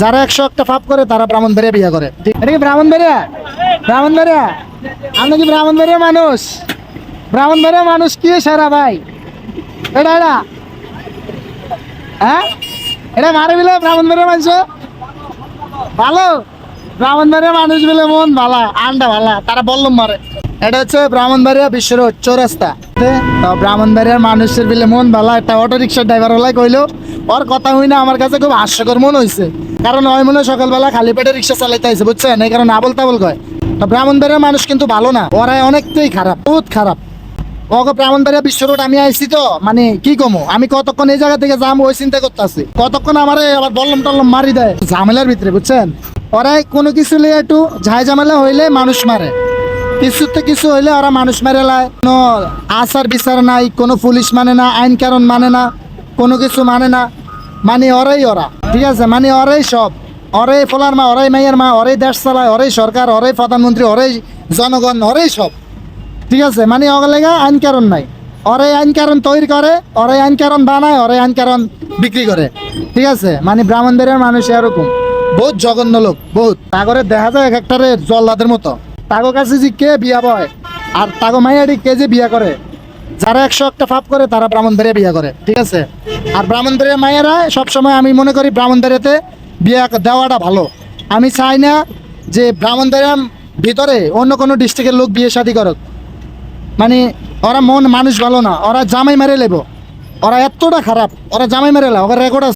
যারা একশো একটা ফাপ করে, তারা ব্রাহ্মণ ব্রাহ্মণবাড়িয়া বিয়ে করে। এটা কি ব্রাহ্মণবাড়িয়া ব্রাহ্মণবাড়িয়া আপনি কি ব্রাহ্মণবাড়িয়া মানুষ? ব্রাহ্মণবাড়িয়া মানুষ কি সারা ভাই? এটা এটা। হ্যাঁ? এটা মারে বিলে ব্রাহ্মণবাড়িয়া মানুষ? ভালো? ব্রাহ্মণ ব্রাহ্মণবাড়িয়া মানুষ বিলে মন ভালা আন্ডা ভালা, তারা বললাম মারে। এটা হচ্ছে ব্রাহ্মণ ব্রাহ্মণবাড়িয়া বিশ্ব রোড চৌরাস্তা তো ব্রাহ্মণবাড়িয়ার মানুষের বিলে মন ভালা, একটা অটো রিক্সার ড্রাইভার হলাই কইলো, ওর কথা হই না, আমার কাছে খুব হাস্যকর মন হয়েছে কারণ ওই মনে সকালবেলা খালি পেটে রিক্সা চালাইতে আইছে, বুঝছেন? এই কারণে আবল তাবল কয়। তো ব্রাহ্মণবাড়িয়ার মানুষ কিন্তু ভালো না ওরা অনেকটাই খারাপ, বহুত খারাপ। ওকে ব্রাহ্মণবাড়িয়া বিশ্ব রোড, আমি আইছি তো মানে কি কমো? আমি কতক্ষণ এই জায়গা থেকে যাম, ওই চিন্তা করতেছি। কতক্ষণ আমারে আবার বললাম টল্লম মারি দেয়? ঝামেলার ভিতরে, বুঝছেন? ওরাই কোনো কিছু নিয়ে একটু ঝাই ঝামেলা হইলে মানুষ মারে। কিছুতে কিছু হইলে ওরা মানুষ মেরে লায়। কোনো আচার বিচার নাই, কোনো পুলিশ মানে না, আইন কারণ মানে না, কোনো কিছু মানে না। মানে ওরাই ওরা, ঠিক আছে? মানে ওরাই সব। ওরাই ফলার মা, ওরাই মাইয়ের মা, ওরাই দেশ চালায়, ওরাই সরকার, ওরাই প্রধানমন্ত্রী, ওরাই জনগণ, ওরাই সব। ঠিক আছে? মানে অগলেগা আইন কারণ নাই। ওরে আইন কারণ তৈরি করে ওরে আইন কারণ বানায় ওরে আইন কারণ বিক্রি করে। ঠিক আছে? মানে ব্রাহ্মণবাড়িয়ার মানুষ এরকম। বহুত জঘন্য লোক, বহুত। তাগরে দেখা যায় এক একটারে জল্লাদের মতো। তাগো কাছে যে কে বিয়া বয়, আর তাগো মাইয়াডি কে যে বিয়া করে? যারা একশো একটা ফাপ করে, তারা ব্রাহ্মণবাড়িয়া বিয়ে করে, ঠিক আছে? আর ব্রাহ্মণবাড়িয়া মায়েরা সবসময় আমি মনে করি ব্রাহ্মণবাড়িয়াতে বিয়ে দেওয়াটা ভালো। আমি চাই না যে ব্রাহ্মণবাড়িয়ার ভিতরে অন্য কোনো ডিস্ট্রিক্টের লোক বিয়ে শাদি করুক। মানে ওরা মন মানুষ ভালো না, ওরা জামাই মেরে লেব। ওরা এতটা খারাপ, ওরা জামাই মেরে লে ওরা রেকর্ড